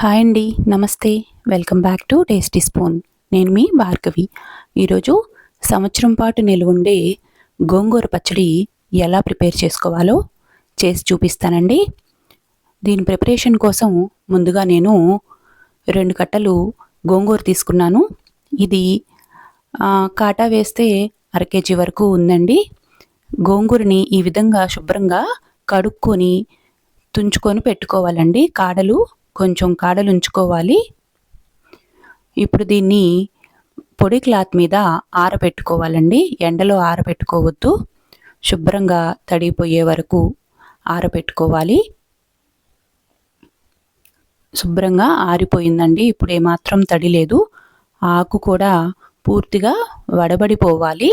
Hi అండి నమస్తే. Welcome back to tasty spoon. నేను మీ భార్గవి. ఈరోజు సంవత్సరం పాటు నిలువుండే గోంగూర పచ్చడి ఎలా ప్రిపేర్ చేసుకోవాలో చేసి చూపిస్తానండి. దీని ప్రిపరేషన్ కోసం ముందుగా నేను రెండు కట్టలు గోంగూర తీసుకున్నాను. ఇది కాటా వేస్తే అర కేజీ వరకు ఉందండి. గోంగూరని ఈ విధంగా శుభ్రంగా కడుక్కొని తుంచుకొని పెట్టుకోవాలండి. కాడలు కొంచెం కాడలు ఉంచుకోవాలి ఇప్పుడు దీన్ని పొడి క్లాత్ మీద ఆరబెట్టుకోవాలండి. ఎండలో ఆరబెట్టుకోవద్దు. శుభ్రంగా తడిపోయే వరకు ఆరబెట్టుకోవాలి. శుభ్రంగా ఆరిపోయిందండి. ఇప్పుడు ఏమాత్రం తడి లేదు. ఆకు కూడా పూర్తిగా వడబడిపోవాలి.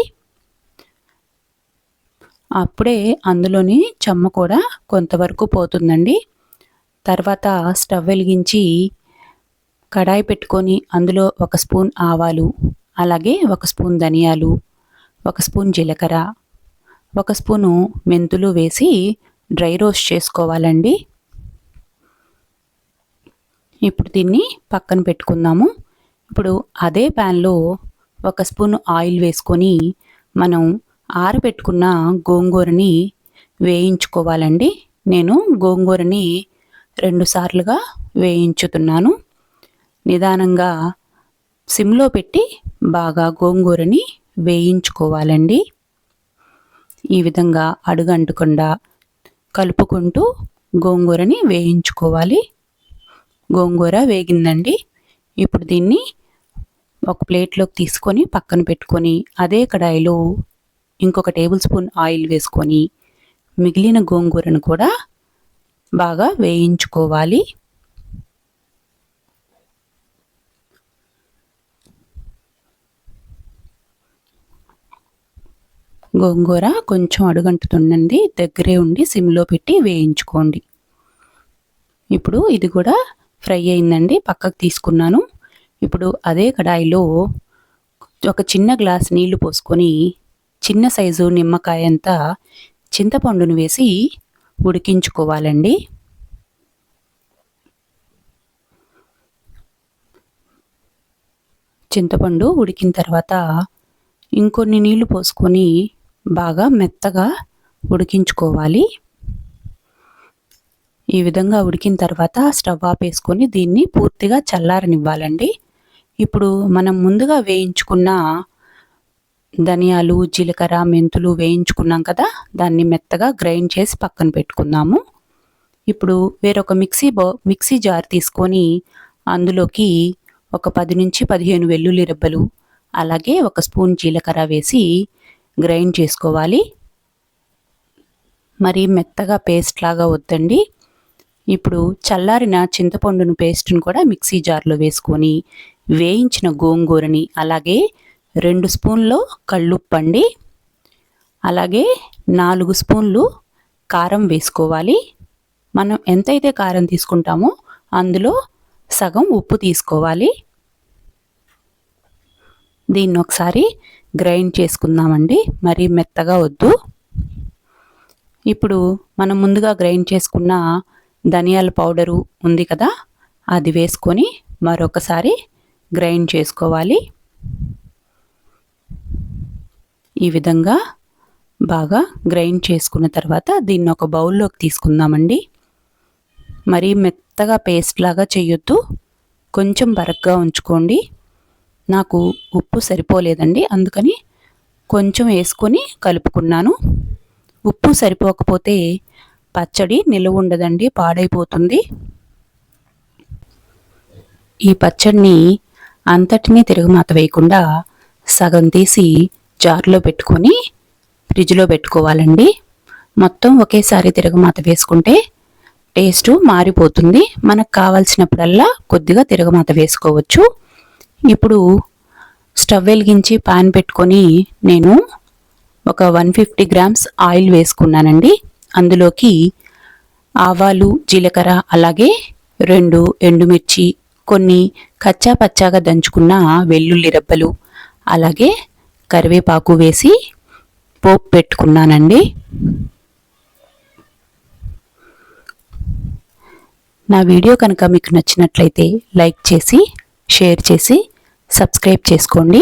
అప్పుడే అందులోని చెమ్మ కూడా కొంతవరకు పోతుందండి. తర్వాత స్టవ్ వెలిగించి కడాయి పెట్టుకొని అందులో ఒక స్పూన్ ఆవాలు అలాగే ఒక స్పూన్ ధనియాలు ఒక స్పూన్ జీలకర్ర ఒక స్పూను మెంతులు వేసి డ్రై రోస్ట్ చేసుకోవాలండి. ఇప్పుడు దీన్ని పక్కన పెట్టుకుందాము. ఇప్పుడు అదే ప్యాన్లో ఒక స్పూన్ ఆయిల్ వేసుకొని మనం ఆరబెట్టుకున్న గోంగూరని వేయించుకోవాలండి. నేను గోంగూరని రెండు సార్లుగా వేయించుతున్నాను. నిదానంగా సిమ్లో పెట్టి బాగా గోంగూరని వేయించుకోవాలండి. ఈ విధంగా అడుగంటకుండా కలుపుకుంటూ గోంగూరని వేయించుకోవాలి. గోంగూర వేగిందండి. ఇప్పుడు దీన్ని ఒక ప్లేట్లోకి తీసుకొని పక్కన పెట్టుకొని అదే కడాయిలో ఇంకొక టేబుల్ స్పూన్ ఆయిల్ వేసుకొని మిగిలిన గోంగూరను కూడా బాగా వేయించుకోవాలి. గోంగూర కొంచెం అడుగంటుతుండండి దగ్గరే ఉండి సిమ్లో పెట్టి వేయించుకోండి. ఇప్పుడు ఇది కూడా ఫ్రై అయిందండి పక్కకు తీసుకున్నాను. ఇప్పుడు అదే కడాయిలో ఒక చిన్న గ్లాస్ నీళ్ళు పోసుకొని చిన్న సైజు నిమ్మకాయ అంతా చింతపండును వేసి ఉడికించుకోవాలండి. చింతపండు ఉడికిన తర్వాత ఇంకొన్ని నీళ్ళు పోసుకొని బాగా మెత్తగా ఉడికించుకోవాలి. ఈ విధంగా ఉడికిన తర్వాత స్టవ్ ఆపేసుకొని దీన్ని పూర్తిగా చల్లారనివ్వాలండి. ఇప్పుడు మనం ముందుగా వేయించుకున్న ధనియాలు జీలకర్ర మెంతులు వేయించుకున్నాం కదా దాన్ని మెత్తగా గ్రైండ్ చేసి పక్కన పెట్టుకుందాము. ఇప్పుడు వేరొక మిక్సీ బౌ మిక్సీ జార్ తీసుకొని అందులోకి ఒక పది నుంచి పదిహేను వెల్లుల్లి రెబ్బలు అలాగే ఒక స్పూన్ జీలకర్ర వేసి గ్రైండ్ చేసుకోవాలి. మరి మెత్తగా పేస్ట్ లాగా వద్దండి. ఇప్పుడు చల్లారిన చింతపండును పేస్ట్ను కూడా మిక్సీ జార్లో వేసుకొని వేయించిన గోంగూరని అలాగే రెండు స్పూన్లు కళ్ళుప్పండి అలాగే నాలుగు స్పూన్లు కారం వేసుకోవాలి. మనం ఎంతైతే కారం తీసుకుంటామో అందులో సగం ఉప్పు తీసుకోవాలి. దీన్ని ఒకసారి గ్రైండ్ చేసుకుందామండి. మరీ మెత్తగా వద్దు. ఇప్పుడు మనం ముందుగా గ్రైండ్ చేసుకున్న ధనియాల పౌడరు ఉంది కదా అది వేసుకొని మరొకసారి గ్రైండ్ చేసుకోవాలి. ఈ విధంగా బాగా గ్రైండ్ చేసుకున్న తర్వాత దీన్ని ఒక బౌల్లోకి తీసుకుందామండి. మరీ మెత్తగా పేస్ట్ లాగా చేయొద్దు. కొంచెం బరగ్గా ఉంచుకోండి. నాకు ఉప్పు సరిపోలేదండి అందుకని కొంచెం వేసుకొని కలుపుకున్నాను. ఉప్పు సరిపోకపోతే పచ్చడి నిలువ ఉండదండి పాడైపోతుంది. ఈ పచ్చడిని అంతటినీ తిరుగుమాత వేయకుండా సగం తీసి జార్లో పెట్టుకొని ఫ్రిడ్జ్లో పెట్టుకోవాలండి. మొత్తం ఒకేసారి తిరగమాత వేసుకుంటే టేస్ట్ మారిపోతుంది. మనకు కావాల్సినప్పుడల్లా కొద్దిగా తిరగమాత వేసుకోవచ్చు. ఇప్పుడు స్టవ్ వెలిగించి పాన్ పెట్టుకొని నేను ఒక వన్ ఫిఫ్టీ గ్రామ్స్ ఆయిల్ వేసుకున్నానండి. అందులోకి ఆవాలు జీలకర్ర అలాగే రెండు ఎండుమిర్చి కొన్ని కచ్చా పచ్చాగా దంచుకున్న వెల్లుల్లి రెబ్బలు అలాగే కరివేపాకు వేసి పోపు పెట్టుకున్నానండి. నా వీడియో కనుక మీకు నచ్చినట్లయితే లైక్ చేసి షేర్ చేసి సబ్స్క్రైబ్ చేసుకోండి.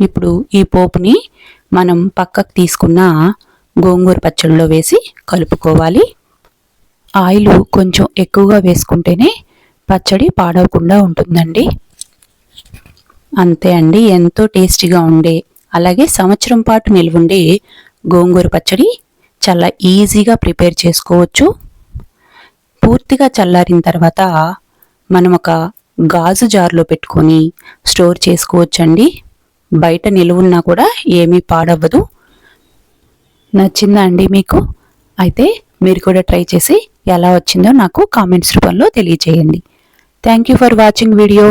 ఇప్పుడు ఈ పోపుని మనం పక్కకు తీసుకున్న గోంగూర పచ్చడిలో వేసి కలుపుకోవాలి. ఆయిల్ కొంచెం ఎక్కువగా వేసుకుంటేనే పచ్చడి పాడవకుండా ఉంటుందండి. అంతే అండి ఎంతో టేస్టీగా ఉండే అలాగే సంవత్సరం పాటు నిల్వుండే గోంగూర పచ్చడి చాలా ఈజీగా ప్రిపేర్ చేసుకోవచ్చు. పూర్తిగా చల్లారిన తర్వాత మనం ఒక గాజు జార్లో పెట్టుకొని స్టోర్ చేసుకోవచ్చండి. బయట నిలువున్నా కూడా ఏమీ పాడవ్వదు. నచ్చిందా అండి మీకు? అయితే మీరు కూడా ట్రై చేసి ఎలా వచ్చిందో నాకు కామెంట్స్ రూపంలో తెలియజేయండి thank you for watching video.